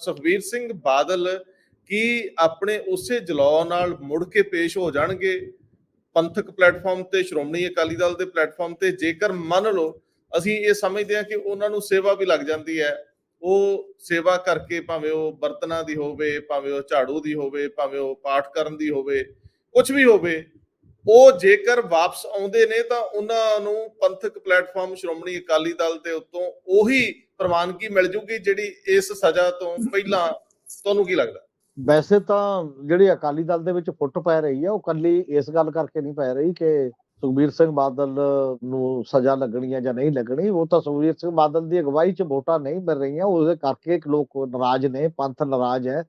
ਸੁਖਬੀਰ ਸਿੰਘ ਬਾਦਲ ਕੀ ਆਪਣੇ ਉਸੇ ਜਲਾਅ ਨਾਲ ਮੁੜ ਕੇ ਪੇਸ਼ ਹੋ ਜਾਣਗੇ? ਪੰਥਕ ਪਲੇਟਫਾਰਮ ਤੇ ਸ਼੍ਰੋਮਣੀ ਅਕਾਲੀ ਦਲ ਦੇ ਪਲੇਟਫਾਰਮ ਤੇ ਜੇਕਰ ਮੰਨ ਲਓ, ਅਸੀਂ ਇਹ ਸਮਝਦੇ ਹਾਂ ਕਿ ਉਹਨਾਂ ਨੂੰ ਸੇਵਾ ਵੀ ਲੱਗ ਜਾਂਦੀ ਹੈ। ਉਹ ਸੇਵਾ ਕਰਕੇ ਭਾਵੇਂ ਉਹ ਬਰਤਨਾਂ ਦੀ ਹੋਵੇ, ਭਾਵੇਂ ਉਹ ਝਾੜੂ ਦੀ ਹੋਵੇ, ਭਾਵੇਂ ਉਹ ਪਾਠ ਕਰਨ ਦੀ ਹੋਵੇ ਕੁਝ ਵੀ ਹੋਵੇ ਉਹ ਜੇਕਰ ਵਾਪਸ ਆਉਂਦੇ ਨੇ ਤਾਂ ਉਹਨਾਂ ਨੂੰ ਪੰਥਕ ਪਲੇਟਫਾਰਮ ਸ਼੍ਰੋਮਣੀ ਅਕਾਲੀ ਦਲ ਦੇ ਉੱਤੋਂ ਉਹੀ ਪ੍ਰਵਾਨਗੀ ਮਿਲ ਜੂਗੀ ਜਿਹੜੀ ਇਸ ਸਜ਼ਾ ਤੋਂ ਪਹਿਲਾਂ ਤੁਹਾਨੂੰ ਕੀ ਲੱਗਦਾ? ਵੈਸੇ ਤਾਂ ਜਿਹੜੀ ਅਕਾਲੀ ਦਲ ਦੇ ਵਿੱਚ ਫੁੱਟ ਪੈ ਰਹੀ ਹੈ ਉਹ ਕੱਲੀ ਇਸ ਗੱਲ ਕਰਕੇ ਨਹੀਂ ਪੈ ਰਹੀ ਕਿ ਸੁਖਬੀਰ ਸਿੰਘ ਬਾਦਲ ਨੂੰ ਸਜ਼ਾ ਲੱਗਣੀ ਹੈ ਜਾਂ ਨਹੀਂ ਲੱਗਣੀ। ਉਹ ਤਾਂ ਸੁਖਬੀਰ ਸਿੰਘ ਬਾਦਲ ਦੀ ਅਗਵਾਈ 'ਚ ਵੋਟਾਂ ਨਹੀਂ ਮਿਲ ਰਹੀਆਂ, ਉਹਦੇ ਕਰਕੇ ਲੋਕ ਨਾਰਾਜ਼ ਨੇ, ਪੰਥ ਨਾਰਾਜ਼ ਹੈ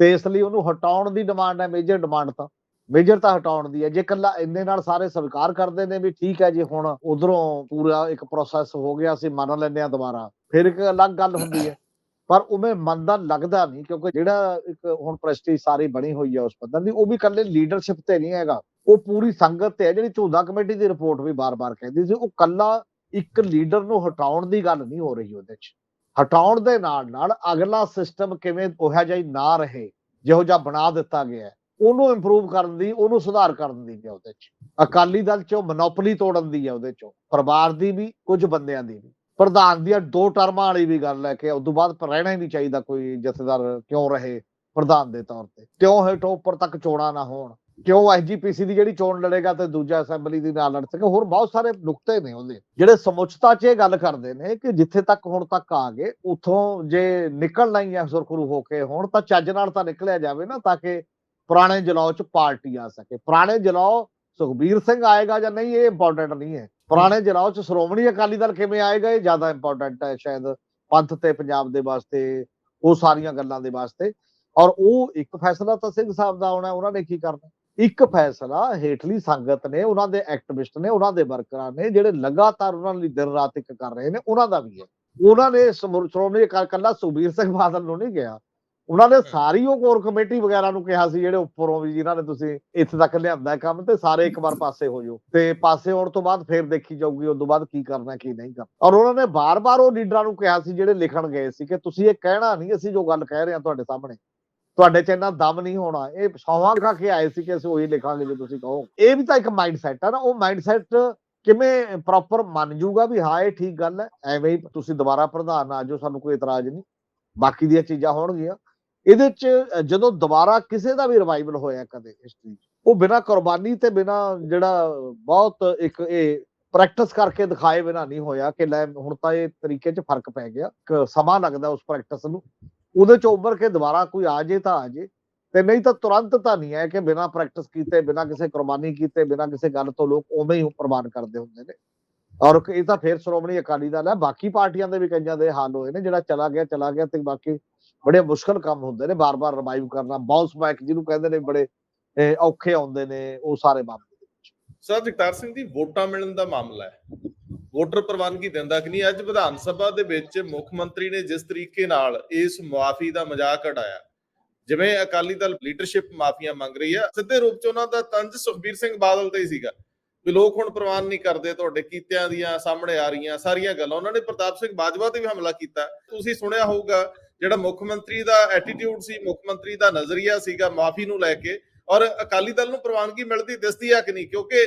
ਤੇ ਇਸ ਲਈ ਉਹਨੂੰ ਹਟਾਉਣ ਦੀ ਡਿਮਾਂਡ ਹੈ ਮੇਜਰ ਡਿਮਾਂਡ ਤਾਂ। ਮੇਜਰ ਤਾਂ ਹਟਾਉਣ ਦੀ ਹੈ। ਜੇ ਕੱਲਾ ਇੰਨੇ ਨਾਲ ਸਾਰੇ ਸਵੀਕਾਰ ਕਰਦੇ ਨੇ ਵੀ ਠੀਕ ਹੈ ਜੀ, ਹੁਣ ਉਧਰੋਂ ਪੂਰਾ ਇੱਕ ਪ੍ਰੋਸੈਸ ਹੋ ਗਿਆ, ਅਸੀਂ ਮੰਨ ਲੈਂਦੇ ਆ ਦੁਬਾਰਾ। ਫਿਰ ਇੱਕ ਅਲੱਗ ਗੱਲ ਹੁੰਦੀ ਹੈ। ਪਰ ਉਵੇਂ ਮੰਨਦਾ ਲੱਗਦਾ ਨਹੀਂ, ਕਿਉਂਕਿ ਜਿਹੜਾ ਇੱਕ ਹੁਣ ਪ੍ਰੈਸਟੀਜ ਸਾਰੀ ਬਣੀ ਹੋਈ ਹੈ ਉਸ ਪੱਧਰ ਦੀ, ਉਹ ਵੀ ਇਕੱਲੇ ਲੀਡਰਸ਼ਿਪ ਤੇ ਨਹੀਂ ਹੈਗਾ। ਉਹ ਪੂਰੀ ਸੰਗਤ ਤੇ ਹੈ, ਜਿਹੜੀ ਝੂਦਾ ਕਮੇਟੀ ਦੀ ਰਿਪੋਰਟ ਵੀ ਬਾਰ-ਬਾਰ ਕਹਿੰਦੀ ਸੀ, ਉਹ ਕੱਲਾ ਇੱਕ ਲੀਡਰ ਨੂੰ ਹਟਾਉਣ ਦੀ ਗੱਲ ਨਹੀਂ ਹੋ ਰਹੀ ਉਹਦੇ 'ਚ। ਹਟਾਉਣ ਦੇ ਨਾਲ ਨਾਲ ਅਗਲਾ ਸਿਸਟਮ ਕਿਵੇਂ ਉਹੋ ਜਿਹਾ ਹੀ ਨਾ ਰਹੇ, ਜਿਹੋ ਜਿਹਾ ਬਣਾ ਦਿੱਤਾ ਗਿਆ ਉਹਨੂੰ ਇੰਪਰੂਵ ਕਰਨ ਦੀ, ਉਹਨੂੰ ਸੁਧਾਰ ਕਰਨ ਦੀ ਹੈ ਉਹਦੇ 'ਚ। ਅਕਾਲੀ ਦਲ 'ਚੋਂ ਮੋਨੋਪੋਲੀ ਤੋੜਨ ਦੀ ਹੈ ਉਹਦੇ 'ਚੋਂ। ਪਰਿਵਾਰ ਦੀ ਵੀ, ਕੁਝ ਬੰਦਿਆਂ ਦੀ ਵੀ। ਪ੍ਰਧਾਨ ਦੀਆਂ ਦੋ ਟਰਮਾਂ ਵਾਲੀ ਵੀ ਗੱਲ ਹੈ ਕਿ ਉਸ ਤੋਂ ਬਾਅਦ ਰਹਿਣਾ ਹੀ ਨਹੀਂ ਚਾਹੀਦਾ ਕੋਈ ਜਥੇਦਾਰ ਕਿਉਂ ਰਹੇ ਪ੍ਰਧਾਨ ਦੇ ਤੌਰ ਤੇ। ਕਿਉਂ ਹੇਠੋਂ ਉੱਪਰ ਤੱਕ ਚੋਣਾਂ ਨਾ ਹੋਣ। ਕਿਉਂ ਐਸਜੀਪੀਸੀ ਦੀ ਜਿਹੜੀ ਚੋਣ ਲੜੇਗਾ ਤੇ ਦੂਜਾ ਅਸੈਂਬਲੀ ਦੀ ਨਾਲ ਲੜ ਸਕੇ, ਹੋਰ ਬਹੁਤ ਸਾਰੇ ਨੁਕਤੇ ਨੇ ਉਹਦੇ। ਜਿਹੜੇ ਸਮੁੱਚਤਾ 'ਚ ਇਹ ਗੱਲ ਕਰਦੇ ਨੇ ਕਿ ਜਿੱਥੇ ਤੱਕ ਹੁਣ ਤੱਕ ਆ ਗਏ, ਉਥੋਂ ਜੇ ਨਿਕਲਣਾ ਹੀ ਹੈ ਸੁਰਖਰੂ ਹੋ ਕੇ ਹੁਣ, ਤਾਂ ਚੱਜ ਨਾਲ ਤਾਂ ਨਿਕਲਿਆ ਜਾਵੇ ਨਾ, ਤਾਂ ਕਿ ਪੁਰਾਣੇ ਜਲਾਅ 'ਚ ਪਾਰਟੀ ਆ ਸਕੇ। ਪੁਰਾਣੇ ਜਲਾਅ ਸੁਖਬੀਰ ਸਿੰਘ ਆਏਗਾ ਜਾਂ ਨਹੀਂ ਇਹ ਇੰਪੋਰਟੈਂਟ ਨਹੀਂ ਹੈ। ਪੁਰਾਣੇ ਜਲਾਅ 'ਚ ਸ਼੍ਰੋਮਣੀ ਅਕਾਲੀ ਦਲ ਕਿਵੇਂ ਆਏਗਾ ਇਹ ਜ਼ਿਆਦਾ ਇੰਪੋਰਟੈਂਟ ਹੈ ਸ਼ਾਇਦ ਪੰਥ ਤੇ ਪੰਜਾਬ ਦੇ ਵਾਸਤੇ ਉਹ ਸਾਰੀਆਂ ਗੱਲਾਂ ਦੇ ਵਾਸਤੇ। ਔਰ ਉਹ ਇੱਕ ਫੈਸਲਾ ਤਾਂ ਸਿੰਘ ਸਾਹਿਬ ਦਾ ਆਉਣਾ ਉਹਨਾਂ ਨੇ ਕੀ ਕਰਨਾ? ਇੱਕ ਫੈਸਲਾ ਹੇਠਲੀ ਸੰਗਤ ਨੇ ਉਹਨਾਂ ਦੇ ਐਕਟਿਵਿਸਟ ਨੇ ਉਹਨਾਂ ਦੇ ਵਰਕਰਾਂ ਨੇ ਜਿਹੜੇ ਲਗਾਤਾਰ ਉਹਨਾਂ ਲਈ ਦਿਨ ਰਾਤ ਇੱਕ ਕਰ ਰਹੇ ਨੇ ਉਹਨਾਂ ਦਾ ਵੀ ਹੈ। ਉਹਨਾਂ ਨੇ ਸ਼੍ਰੋਮਣੀ ਅਕਾਲੀ ਕੱਲਾ ਸੁਖਬੀਰ ਸਿੰਘ ਬਾਦਲ ਨੂੰ ਨਹੀਂ ਗਿਆ ਉਹਨਾਂ ਨੇ ਸਾਰੀ ਉਹ ਕੋਰ ਕਮੇਟੀ ਵਗੈਰਾ ਨੂੰ ਕਿਹਾ ਸੀ ਜਿਹੜੇ ਉੱਪਰੋਂ ਵੀ ਜਿਨ੍ਹਾਂ ਨੇ ਤੁਸੀਂ ਇੱਥੇ ਤੱਕ ਲਿਆਂਦਾ ਕੰਮ ਤੇ ਸਾਰੇ ਇੱਕ ਵਾਰ ਪਾਸੇ ਹੋ ਜਾਓ। ਤੇ ਪਾਸੇ ਹੋਣ ਤੋਂ ਬਾਅਦ ਫਿਰ ਦੇਖੀ ਜਾਊਗੀ ਉਸ ਤੋਂ ਬਾਅਦ ਕੀ ਕਰਨਾ ਕੀ ਨਹੀਂ ਕਰਨਾ। ਔਰ ਉਹਨਾਂ ਨੇ ਬਾਰ-ਬਾਰ ਉਹ ਲੀਡਰਾਂ ਨੂੰ ਕਿਹਾ ਸੀ ਜਿਹੜੇ ਲਿਖਣ ਗਏ ਸੀ ਕਿ ਤੁਸੀਂ ਇਹ ਕਹਿਣਾ ਨਹੀਂ ਅਸੀਂ ਜੋ ਗੱਲ ਕਹਿ ਰਹੇ ਹਾਂ ਤੁਹਾਡੇ ਸਾਹਮਣੇ ਤੁਹਾਡੇ ਚ ਇੰਨਾ ਦਮ ਨਹੀਂ ਹੋਣਾ। ਇਹ ਸੌਹਾਂ ਖਾ ਕੇ ਆਏ ਸੀ ਕਿ ਅਸੀਂ ਉਹੀ ਲਿਖਾਂਗੇ ਜੋ ਤੁਸੀਂ ਕਹੋ। ਇਹ ਵੀ ਤਾਂ ਇੱਕ ਮਾਈਂਡਸੈਟ ਹੈ ਨਾ ਉਹ ਮਾਈਂਡਸੈਟ ਕਿਵੇਂ ਪ੍ਰੋਪਰ ਮੰਨ ਜੂਗਾ ਵੀ ਹਾਂ ਇਹ ਠੀਕ ਗੱਲ ਹੈ ਐਵੇਂ ਹੀ ਤੁਸੀਂ ਦੁਬਾਰਾ ਪ੍ਰਧਾਨ ਆ ਜਾਓ ਸਾਨੂੰ ਕੋਈ ਇਤਰਾਜ਼ ਨਹੀਂ। ਬਾਕੀ ਦੀਆਂ ਚੀਜ਼ਾਂ ਹੋਣਗੀਆਂ। ਇਹਦੇ ਚ ਜਦੋਂ ਦੁਬਾਰਾ ਕਿਸੇ ਦਾ ਵੀ ਰਿਵਾਈਵਲ ਹੋਇਆ ਕਦੇ ਹਿਸਟਰੀ ਉਹ ਬਿਨਾਂ ਕੁਰਬਾਨੀ ਤੇ ਬਿਨਾਂ ਜਿਹੜਾ ਬਹੁਤ ਇੱਕ ਇਹ ਪ੍ਰੈਕਟਿਸ ਕਰਕੇ ਦਿਖਾਏ ਬਿਨਾਂ ਨਹੀਂ ਹੋਇਆ ਕਿ ਲੈ ਹੁਣ ਤਾਂ ਇਹ ਤਰੀਕੇ 'ਚ ਫ਼ਰਕ ਪੈ ਗਿਆ ਸਮਾਂ ਲੱਗਦਾ ਉਸ ਪ੍ਰੈਕਟਿਸ ਨੂੰ, ਉਹਦੇ 'ਚ ਉੱਭਰ ਕੇ ਦੁਬਾਰਾ ਕੋਈ ਆ ਜੇ ਤਾਂ ਆ ਜੇ, ਤੇ ਨਹੀਂ ਤਾਂ ਤੁਰੰਤ ਤਾਂ ਨਹੀਂ ਹੈ ਕਿ ਬਿਨਾਂ ਪ੍ਰੈਕਟਿਸ ਕੀਤੇ, ਬਿਨਾਂ ਕਿਸੇ ਕੁਰਬਾਨੀ ਕੀਤੇ, ਬਿਨਾਂ ਕਿਸੇ ਗੱਲ ਤੋਂ ਲੋਕ ਉਵੇਂ ਹੀ ਪ੍ਰਮਾਣ ਕਰਦੇ ਹੁੰਦੇ ਨੇ। ਔਰ ਇਹ ਤਾਂ ਫੇਰ ਸ਼੍ਰੋਮਣੀ ਅਕਾਲੀ ਦਲ ਹੈ, ਬਾਕੀ ਪਾਰਟੀਆਂ ਦੇ ਵੀ ਕਈਆਂ ਦੇ ਹਾਲ ਹੋਏ ਨੇ, ਜਿਹੜਾ ਚਲਾ ਗਿਆ ਚਲਾ ਗਿਆ ਤੇ ਬਾਕੀ ਬੜੇ ਮੁਸ਼ਕਲ ਕੰਮ ਹੁੰਦੇ ਨੇ, ਬਾਰ-ਬਾਰ ਰਿਵਾਈਵ ਕਰਨਾ ਬਾਉਂਸ ਬੈਕ ਜਿਹਨੂੰ ਕਹਿੰਦੇ ਨੇ ਬੜੇ ਔਖੇ ਆਉਂਦੇ ਨੇ, ਉਹ ਸਾਰੇ ਮਾਮਲੇ ਦੇ ਵਿੱਚ। ਸਰ, ਜਗਤਾਰ ਸਿੰਘ ਦੀ ਵੋਟਾਂ ਮਿਲਣ ਦਾ ਮਾਮਲਾ ਹੈ। ਵੋਟਰ ਪ੍ਰਵਾਨਗੀ ਦਿੰਦਾ ਕਿ ਨਹੀਂ? ਅੱਜ ਵਿਧਾਨ ਸਭਾ ਦੇ ਵਿੱਚ ਮੁੱਖ ਮੰਤਰੀ ਨੇ ਜਿਸ ਤਰੀਕੇ ਨਾਲ ਇਸ ਮੁਆਫੀ ਦਾ ਮਜ਼ਾਕ ਉਡਾਇਆ, ਜਿਵੇਂ ਅਕਾਲੀ ਦਲ ਲੀਡਰਸ਼ਿਪ ਮਾਫੀਆਂ ਮੰਗ ਰਹੀ ਹੈ, ਸਿੱਧੇ ਰੂਪ ਚ ਉਹਨਾਂ ਦਾ ਤੰਜ ਸੁਖਬੀਰ ਸਿੰਘ ਬਾਦਲ ਤੇ ਹੀ ਸੀਗਾ। ਵੀ ਲੋਕ ਹੁਣ ਪ੍ਰਵਾਨ ਨਹੀਂ ਕਰਦੇ ਤੁਹਾਡੇ ਕੀਤਿਆਂ ਦੀਆਂ ਸਾਹਮਣੇ ਆ ਰਹੀਆਂ ਸਾਰੀਆਂ ਗੱਲਾਂ। ਉਹਨਾਂ ਨੇ ਪ੍ਰਤਾਪ ਸਿੰਘ ਬਾਜਵਾ ਤੇ ਵੀ ਹਮਲਾ ਕੀਤਾ। ਤੁਸੀਂ ਸੁਣਿਆ ਹੋਊਗਾ, ਜਿਹੜਾ ਮੁੱਖ ਮੰਤਰੀ ਦਾ ਐਟੀਟਿਊਡ ਸੀ, ਮੁੱਖ ਮੰਤਰੀ ਦਾ ਨਜ਼ਰੀਆ ਸੀਗਾ ਮਾਫੀ ਨੂੰ ਲੈ ਕੇ। ਔਰ ਅਕਾਲੀ ਦਲ ਨੂੰ ਪ੍ਰਵਾਨਗੀ ਮਿਲਦੀ ਦਿਸਦੀ ਆ ਕਿ ਨਹੀਂ? ਕਿਉਂਕਿ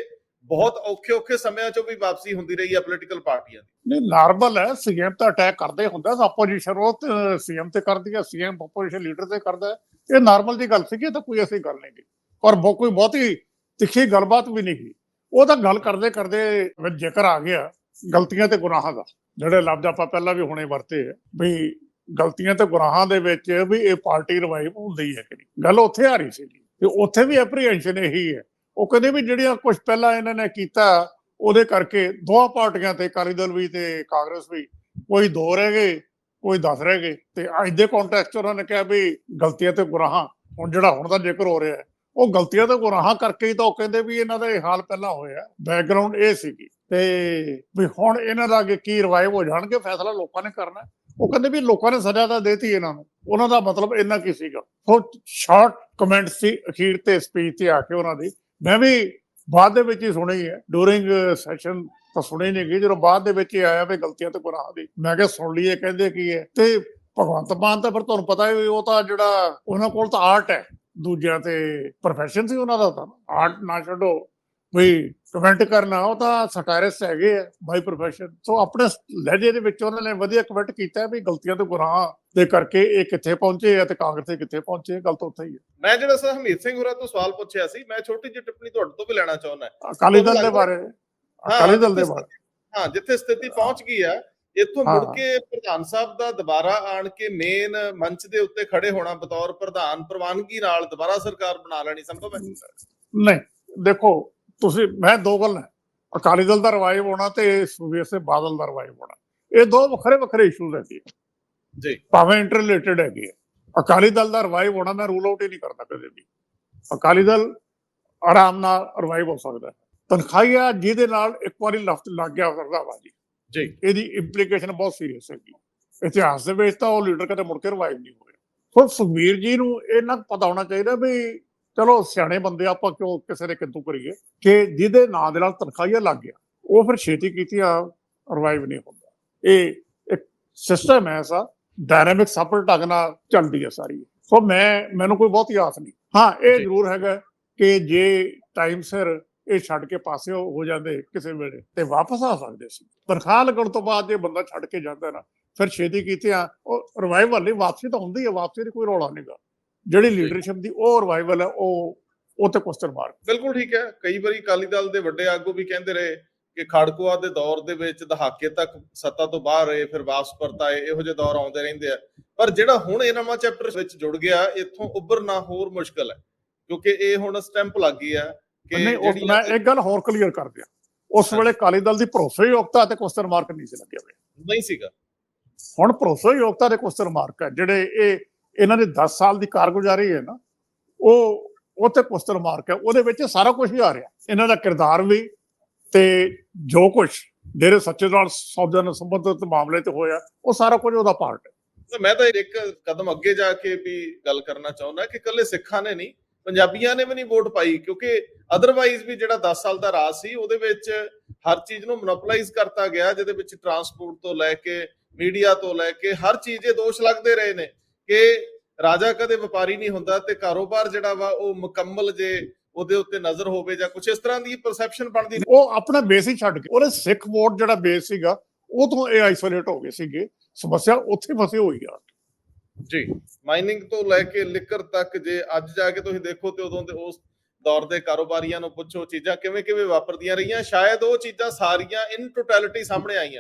ਬਹੁਤ ਔਖੇ ਔਖੇ ਸਮਿਆਂ ਚੋਂ ਵੀ ਵਾਪਸੀ ਹੁੰਦੀ ਰਹੀ ਹੈ ਪੋਲੀਟੀਕਲ ਪਾਰਟੀਆਂ ਦੀ। ਨਹੀਂ ਨਾਰਮਲ ਹੈ ਸੀਐਮ ਤਾਂ ਅਟੈਕ ਕਰਦੇ ਹੁੰਦਾ ਆਪੋਜੀਸ਼ਨ ਉਹ ਸੀਐਮ ਤੇ ਕਰਦੀ ਹੈ ਸੀਐਮ ਆਪੋਜੀਸ਼ਨ ਲੀਡਰ ਤੇ ਕਰਦਾ ਇਹ ਨਾਰਮਲ ਦੀ ਗੱਲ ਸੀਗੀ, ਇਹ ਤਾਂ ਕੋਈ ਐਸੀ ਗੱਲ ਨਹੀਂ ਗੀ ਔਰ ਕੋਈ ਬਹੁਤੀ ਤਿੱਖੀ ਗੱਲਬਾਤ ਵੀ ਨਹੀਂ ਗਈ। ਉਹ ਤਾਂ ਗੱਲ ਕਰਦੇ ਕਰਦੇ ਵਿੱਚ ਜ਼ਿਕਰ ਆ ਗਿਆ ਗਲਤੀਆਂ ਤੇ ਗੁਨਾਹਾਂ ਦਾ। ਜਿਹੜੇ ਲਫ਼ਜ਼ ਆਪਾਂ ਪਹਿਲਾਂ ਵੀ ਹੁਣੇ ਵਰਤੇ ਆ ਵੀ ਗਲਤੀਆਂ ਤੇ ਗੁਨਾਹਾਂ ਦੇ ਵਿੱਚ ਵੀ ਇਹ ਪਾਰਟੀ ਰਿਵਾਈਵ ਹੁੰਦੀ ਹੈ ਕਿ ਨਹੀਂ। ਗੱਲ ਉੱਥੇ ਆ ਰਹੀ ਸੀ ਤੇ ਉੱਥੇ ਵੀ ਐਪਰੀਹੈਂਸ਼ਨ ਇਹੀ ਹੈ। ਉਹ ਕਹਿੰਦੇ ਵੀ ਜਿਹੜੀਆਂ ਕੁਝ ਪਹਿਲਾਂ ਇਹਨਾਂ ਨੇ ਕੀਤਾ ਉਹਦੇ ਕਰਕੇ ਦੋਹਾਂ ਪਾਰਟੀਆਂ ਤੇ ਅਕਾਲੀ ਦਲ ਵੀ ਤੇ ਕਾਂਗਰਸ ਵੀ ਕੋਈ ਦੋ ਰਹਿ ਗਏ ਕੋਈ 10 ਰਹਿ ਗਏ ਤੇ ਅੱਜ ਦੇ ਕੰਟੈਕਸਟ ਉਹਨਾਂ ਨੇ ਕਿਹਾ ਵੀ ਗਲਤੀਆਂ ਤੇ ਗੁਨਾਹਾਂ ਹੁਣ ਜਿਹੜਾ ਹੁਣ ਦਾ ਜ਼ਿਕਰ ਹੋ ਰਿਹਾ ਹੈ, ਉਹ ਗਲਤੀਆਂ ਤੇ ਗੁਨਾਹਾਂ ਕਰਕੇ ਹੀ ਤਾਂ ਉਹ ਕਹਿੰਦੇ ਵੀ ਇਹਨਾਂ ਦਾ ਇਹ ਹਾਲ ਪਹਿਲਾਂ ਹੋਇਆ ਬੈਕਗ੍ਰਾਉਂਡ ਇਹ ਸੀਗੀ। ਤੇ ਵੀ ਹੁਣ ਇਹਨਾਂ ਦਾ ਅੱਗੇ ਕੀ ਰਿਵਾਈਵ ਹੋ ਜਾਣਗੇ, ਫੈਸਲਾ ਲੋਕਾਂ ਨੇ ਕਰਨਾ। ਉਹ ਕਹਿੰਦੇ ਵੀ ਲੋਕਾਂ ਨੇ ਸਜ਼ਾ ਤਾਂ ਦੇਤੀ ਇਹਨਾਂ ਨੂੰ। ਉਹਨਾਂ ਦਾ ਮਤਲਬ ਇੰਨਾ ਕੀ ਸੀਗਾ। ਉਹ ਸ਼ਾਰਟ ਕਮੈਂਟ ਸੀ ਅਖੀਰ ਤੇ ਸਪੀਚ ਤੇ ਆ ਕੇ ਉਹਨਾਂ ਦੀ। ਮੈਂ ਵੀ ਬਾਅਦ ਦੇ ਵਿੱਚ ਹੀ ਸੁਣੀ ਹੈ। ਡੂਰਿੰਗ ਸੈਸ਼ਨ ਤਾਂ ਸੁਣੀ ਨਹੀਂ ਗਈ। ਜਦੋਂ ਬਾਅਦ ਦੇ ਵਿੱਚ ਹੀ ਆਇਆ ਵੀ ਗਲਤੀਆਂ ਤੇ ਗੁਨਾਹ ਦੀ। ਮੈਂ ਕਿਹਾ ਸੁਣ ਲਈਏ, ਕਹਿੰਦੇ ਕੀ ਹੈ। ਤੇ ਭਗਵੰਤ ਮਾਨ ਤਾਂ ਫਿਰ ਤੁਹਾਨੂੰ ਪਤਾ ਹੈ ਵੀ ਉਹ ਤਾਂ ਜਿਹੜਾ ਉਹਨਾਂ ਕੋਲ ਤਾਂ ਆਰਟ ਹੈ। ਦੂਜਿਆਂ ਤੇ ਪ੍ਰੋਫੈਸ਼ਨ ਸੀ ਉਹਨਾਂ ਦਾ ਤਾਂ। ਆਰਟ ਨਾ ਛੱਡੋ। ਵੀ ਕਮੈਂਟ ਕਰਨਾ ਉਹ ਤਾਂ ਸਟਾਇਰਿਸਟ ਹੈਗੇ ਆ ਬਾਈ ਪ੍ਰੋਫੈਸ਼ਨ ਸੋ ਆਪਣੇ ਲਹਿਜੇ ਦੇ ਵਿੱਚ ਉਹਨਾਂ ਨੇ ਵਧੀਆ ਕਮੈਂਟ ਕੀਤਾ ਵੀ ਗਲਤੀਆਂ ਤੇ ਗੁਨਾਹ ਦੇ ਕਰਕੇ ਇਹ ਕਿੱਥੇ ਪਹੁੰਚੇ ਆ ਤੇ ਕਾਂਗਰਸ ਤੇ ਕਿੱਥੇ ਪਹੁੰਚੇ ਗੱਲ ਤਾਂ ਉੱਥੇ ਹੀ ਹੈ ਮੈਂ ਜਿਹੜਾ ਸਰ ਹਮੀਤ ਸਿੰਘ ਹੋਰਾਂ ਤੋਂ ਸਵਾਲ ਪੁੱਛਿਆ ਸੀ ਮੈਂ ਛੋਟੀ ਜਿਹੀ ਟਿੱਪਣੀ ਤੁਹਾਡੇ ਤੋਂ ਵੀ ਲੈਣਾ ਚਾਹੁੰਦਾ। ਅਕਾਲੀ ਦਲ ਦੇ ਬਾਰੇ। ਅਕਾਲੀ ਦਲ ਦੇ ਬਾਰੇ। ਹਾਂ ਜਿੱਥੇ ਸਥਿਤੀ ਪਹੁੰਚ ਗਈ ਆ ਇੱਥੋਂ ਹਾਂ। ਮੁੜ ਕੇ ਪ੍ਰਧਾਨ ਸਾਹਿਬ ਦਾ ਦੁਬਾਰਾ ਆਣ ਕੇ ਮੇਨ ਮੰਚ ਦੇ ਉੱਤੇ ਖੜੇ ਹੋਣਾ ਬਤੌਰ ਪ੍ਰਧਾਨ ਪ੍ਰਵਾਨਗੀ ਨਾਲ ਦੁਬਾਰਾ ਸਰਕਾਰ ਬਣਾ ਲੈਣੀ ਸੰਭਵ ਹੈ ਨਹੀਂ ਦੇਖੋ ਤੁਸੀਂ ਮੈਂ ਦੋ ਗੱਲਾਂ ਅਕਾਲੀ ਦਲ ਦਾ ਰਿਵਾਈਵ ਹੋਣਾ ਤੇ ਸੁਖਬੀਰ ਸਿੰਘ ਬਾਦਲ ਦਾ ਰਿਵਾਈਵ ਹੋਣਾ ਇਹ ਦੋ ਵੱਖਰੇ ਵੱਖਰੇ ਇਸ਼ੂਜ਼ ਹੈਗੇ ਆ। ਜੀ ਭਾਵੇਂ ਇੰਟਰਲੇਟਡ ਹੈਗੇ ਆ। ਅਕਾਲੀ ਦਲ ਦਾ ਰਿਵਾਈਵ ਹੋਣਾ ਮੈਂ ਰੂਲ ਆਊਟ ਹੀ ਨਹੀਂ ਕਰਦਾ ਕਦੇ ਵੀ ਅਕਾਲੀ ਦਲ ਆਰਾਮ ਨਾਲ ਰਿਵਾਈਵ ਹੋ ਸਕਦਾ ਹੈ। ਤਨਖਾਹੀਆ ਜਿਹਦੇ ਨਾਲ ਇੱਕ ਵਾਰੀ ਲਫ਼ਜ਼ ਲੱਗ ਗਿਆ ਕਰਦਾ ਵਾ ਜੀ। ਇਹਦੀ ਇੰਪਲੀਕੇਸ਼ਨ ਬਹੁਤ ਸੀਰੀਅਸ ਹੈਗੀ। ਇਤਿਹਾਸ ਦੇ ਵਿੱਚ ਤਾਂ ਉਹ ਲੀਡਰ ਕਦੇ ਮੁੜ ਕੇ ਰਿਵਾਈਵ ਨਹੀਂ ਹੋਇਆ। ਸੋ ਸੁਖਬੀਰ ਜੀ ਨੂੰ ਇਹਨਾਂ ਨੂੰ ਪਤਾ ਹੋਣਾ ਚਾਹੀਦਾ ਵੀ ਚਲੋ ਸਿਆਣੇ ਬੰਦੇ ਆਪਾਂ ਕਿਉਂ ਕਿਸੇ ਦੇ ਕਿੰਤੂ ਕਰੀਏ ਕਿ ਜਿਹਦੇ ਨਾਂ ਦੇ ਨਾਲ ਤਨਖਾਹੀਆ ਲੱਗ ਗਿਆ ਉਹ ਫਿਰ ਛੇਤੀ ਕੀਤੀਆਂ ਰਿਵਾਈਵ ਨਹੀਂ ਹੁੰਦਾ। ਇਹ ਇੱਕ ਸਿਸਟਮ ਹੈ ਐਸਾ ਡਾਇਨਾਮਿਕ ਸਪਰ ਢੰਗ ਨਾਲ ਚੱਲਦੀ ਹੈ ਸਾਰੀ। ਸੋ ਮੈਂ ਮੈਨੂੰ ਕੋਈ ਬਹੁਤੀ ਆਸ ਨਹੀਂ। ਹਾਂ ਇਹ। ਜ਼ਰੂਰ ਹੈਗਾ ਕਿ ਜੇ ਟਾਈਮ ਸਿਰ ਇਹ ਛੱਡ ਕੇ ਪਾਸੇ ਹੋ ਜਾਂਦੇ ਕਿਸੇ ਵੇਲੇ ਤੇ ਵਾਪਸ ਆ ਸਕਦੇ ਸੀ। ਤਨਖਾਹ ਲੱਗਣ ਤੋਂ ਬਾਅਦ ਜੇ ਬੰਦਾ ਛੱਡ ਕੇ ਜਾਂਦਾ ਨਾ ਫਿਰ ਛੇਤੀ ਕੀਤਿਆਂ ਉਹ ਰਿਵਾਈਵਲ ਨਹੀਂ ਵਾਪਸੀ ਤਾਂ ਹੁੰਦੀ ਹੈ ਵਾਪਸੀ ਦੀ ਕੋਈ ਰੌਲਾ ਨਹੀਂਗਾ ਜਿਹੜੀ ਲੀਡਰਸ਼ਿਪ ਦੀ ਉਹ ਰਿਵਾਈਵਲ ਹੈ ਉਹ ਉਹ ਤੇ ਕੁਐਸਚਨ ਮਾਰਕ ਬਿਲਕੁਲ ਠੀਕ ਹੈ। ਕਈ ਵਾਰੀ ਅਕਾਲੀ ਦਲ ਦੇ ਵੱਡੇ ਆਗੂ ਵੀ ਕਹਿੰਦੇ ਰਹੇ ਕਿ ਖੜਕੂਆ ਦੇ ਦੌਰ ਦੇ ਵਿੱਚ ਦਹਾਕੇ ਤੱਕ ਸੱਤਾ ਤੋਂ ਬਾਹਰ ਰਹੇ ਫਿਰ ਵਾਪਸ ਪਰਤ ਆਏ ਇਹੋ ਜਿਹੇ ਦੌਰ ਆਉਂਦੇ ਰਹਿੰਦੇ ਆ। ਪਰ ਜਿਹੜਾ ਹੁਣ ਇਹ ਨਵਾਂ ਚੈਪਟਰ ਵਿੱਚ ਜੁੜ ਗਿਆ ਇੱਥੋਂ ਉੱਭਰਨਾ ਹੋਰ ਮੁਸ਼ਕਲ ਹੈ ਕਿਉਂਕਿ ਇਹ ਹੁਣ ਸਟੈਂਪ ਲੱਗ ਗਈ ਆ ਕਿ ਨਹੀਂ ਉਹ ਮੈਂ ਇੱਕ ਗੱਲ ਹੋਰ ਕਲੀਅਰ ਕਰ ਦਿਆਂ। ਉਸ ਵੇਲੇ ਅਕਾਲੀ ਦਲ ਦੀ ਭਰੋਸੇਯੋਗਤਾ ਤੇ ਕੁਐਸਚਨ ਮਾਰਕ ਨਹੀਂ ਸੀ ਲੱਗੇ ਹੋਏ ਨਹੀਂ ਸੀਗਾ। ਹੁਣ ਭਰੋਸੇਯੋਗਤਾ ਦੇ ਕੁਐਸਚਨ ਮਾਰਕ ਹੈ। ਜਿਹੜੇ ਇਹ ਇਹਨਾਂ ਦੇ 10 ਸਾਲ ਦੀ ਕਾਰਗੁਜ਼ਾਰੀ ਹੈ ਨਾ ਉਹ ਤੇ ਕੁਐਸਚਨ ਮਾਰਕ ਹੈ। ਉਹਦੇ ਵਿੱਚ ਸਾਰਾ ਕੁਝ ਹੀ ਆ ਰਿਹਾ। ਇਹਨਾਂ ਦਾ ਕਿਰਦਾਰ ਵੀ ਤੇ ਜੋ ਕੁਝ ਡੇਰੇ ਸੱਚੇ ਨਾਲ ਸੌਦੇ ਨਾਲ ਸੰਬੰਧਿਤ ਮਾਮਲੇ ਤੇ ਹੋਇਆ ਉਹ ਸਾਰਾ ਕੁਝ ਉਹਦਾ ਪਾਰਟ ਹੈ। ਮੈਂ ਤਾਂ ਇੱਕ ਕਦਮ ਅੱਗੇ ਜਾ ਕੇ ਵੀ ਗੱਲ ਕਰਨਾ ਚਾਹੁੰਦਾ ਕਿ ਕੱਲੇ ਸਿੱਖਾਂ ਨੇ ਨਹੀਂ ਪੰਜਾਬੀਆਂ ਨੇ ਵੀ ਨਹੀਂ ਵੋਟ ਪਾਈ, ਕਿਉਂਕਿ ਅਦਰਵਾਈਜ਼ ਵੀ ਜਿਹੜਾ 10 ਸਾਲ ਦਾ ਰਾਜ ਸੀ, ਉਹਦੇ ਵਿੱਚ ਹਰ ਚੀਜ਼ ਨੂੰ ਮੋਨੋਪੋਲਾਈਜ਼ ਕਰਤਾ ਗਿਆ, ਜਿਹਦੇ ਵਿੱਚ ਟਰਾਂਸਪੋਰਟ ਤੋਂ ਲੈ ਕੇ ਮੀਡੀਆ ਤੋਂ ਲੈ ਕੇ, ਹਰ ਚੀਜ਼ ਇਹ ਦੋਸ਼ ਲੱਗਦੇ ਰਹੇ ਨੇ ਕਿ ਰਾਜਾ ਕਦੇ ਵਪਾਰੀ ਨਹੀਂ ਹੁੰਦਾ ਤੇ ਕਾਰੋਬਾਰ ਜਿਹੜਾ ਵਾ, ਉਹ ਮੁਕੰਮਲ ਜੇ ਉਹਦੇ ਉੱਤੇ ਨਜ਼ਰ ਹੋਵੇ ਜਾਂ ਕੁਝ ਇਸ ਤਰ੍ਹਾਂ ਦੀ ਪਰਸੈਪਸ਼ਨ ਬਣਦੀ ਉਹ ਆਪਣਾ ਬੇਸ ਹੀ ਛੱਡ ਕੇ, ਉਹਨੇ ਸਿੱਖ ਵੋਟ ਜਿਹੜਾ ਬੇਸ ਸੀਗਾ, ਉਹ ਤੋਂ ਇਹ ਆਈਸੋਲੇਟ ਹੋ ਗਏ ਸੀਗੇ, ਸਮੱਸਿਆ ਉੱਥੇ ਫਸੇ ਹੋਈ ਆ। ਜੀ। ਮਾਈਨਿੰਗ ਤੋਂ ਲੈ ਕੇ ਲਿਕਰ ਤੱਕ ਜੇ ਅੱਜ ਜਾ ਕੇ ਤੁਸੀਂ ਦੇਖੋ ਤੇ ਉਦੋਂ ਦੇ ਉਸ ਦੌਰ ਦੇ ਕਾਰੋਬਾਰੀਆਂ ਨੂੰ ਪੁੱਛੋ, ਚੀਜ਼ਾਂ ਕਿਵੇਂ ਕਿਵੇਂ ਵਾਪਰਦੀਆਂ ਰਹੀਆਂ, ਸ਼ਾਇਦ ਉਹ ਚੀਜ਼ਾਂ ਸਾਰੀਆਂ ਇਨ ਟੋਟੈਲਿਟੀ ਸਾਹਮਣੇ ਆਈਆਂ।